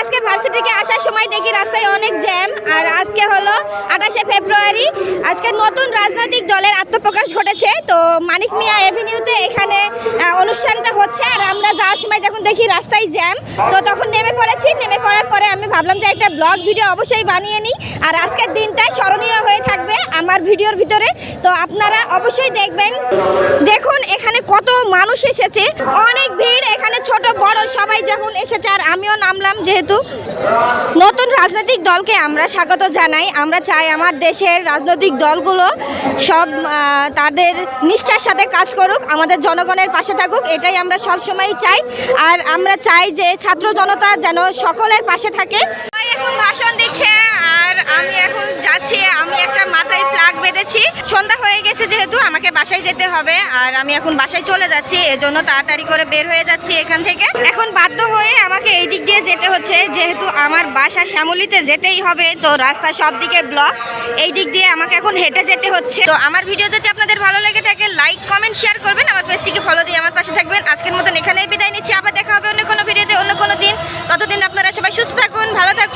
আজকে ভার্সিটি থেকে আসার সময় দেখি রাস্তায় অনেক জ্যাম, আর আজকে হলো আঠাশে ফেব্রুয়ারি। আজকে নতুন রাজনৈতিক দলের আত্মপ্রকাশ ঘটেছে। তো মানিক মিয়া এভিনিউতে এখানে অনুষ্ঠানটা হচ্ছে, আর আমরা যাওয়ার সময় যখন দেখি রাস্তায় জ্যাম, তো তখন নেমে পড়েছি। নেমে পড়ার পরে আমি ভাবলাম যে একটা ব্লগ ভিডিও অবশ্যই বানিয়ে নিই। আর আজকের দিনটা স্মরণীয় হয়ে থাকবে আমার ভিডিওর ভিতরে। তো আপনারা অবশ্যই দেখবেন। দেখুন এখানে কত মানুষ এসেছে? অনেক ভিড়, এখানে ছোট, বড় সবাই যখন এসেছে, আর আমিও নামলাম যেহেতু। নতুন রাজনৈতিক দলকে আমরা স্বাগত জানাই। আমরা চাই আমার দেশের রাজনৈতিক দলগুলো সব তাদের নিষ্ঠার সাথে কাজ করুক, আমাদের জনগণের পাশে থাকুক, এটাই আমরা সব সময় চাই। আর আমরা চাই যে ছাত্র জনতা যেন সকলের পাশে থাকে। এখন ভাষণ দিচ্ছে আর আমি এখন যাচ্ছি আমি একটা মাথায় প্লাগ বেঁধেছি সন্ধ্যা হয়ে গেছে যেহেতু, আমাকে বাসায় যেতে হবে আর আমি এখন বাসায় চলে যাচ্ছি, এজন্য তাড়াতাড়ি করে বের হয়ে যাচ্ছি এখান থেকে। এখন বাধ্য হয়ে আমাকে এই দিক দিয়ে যেতে হচ্ছে, যেহেতু আমার বাসা শ্যামলিতে যেতেই হবে, তো রাস্তা সব দিকে ব্লক এই দিক দিয়ে আমাকে এখন হেঁটে যেতে হচ্ছে। তো আমার ভিডিও যদি আপনাদের ভালো লেগে থাকে লাইক কমেন্ট শেয়ার করবেন। আমার পেজটিকে ফলো দিয়ে আমার পাশে থাকবেন। আজকের মতন এখানেই বিদায় নিচ্ছি। আবার দেখা হবে অন্য কোনো ভিডিওতে অন্য কোনো দিন। ততদিন আপনারা সবাই সুস্থ থাকুন, ভালো থাকুন।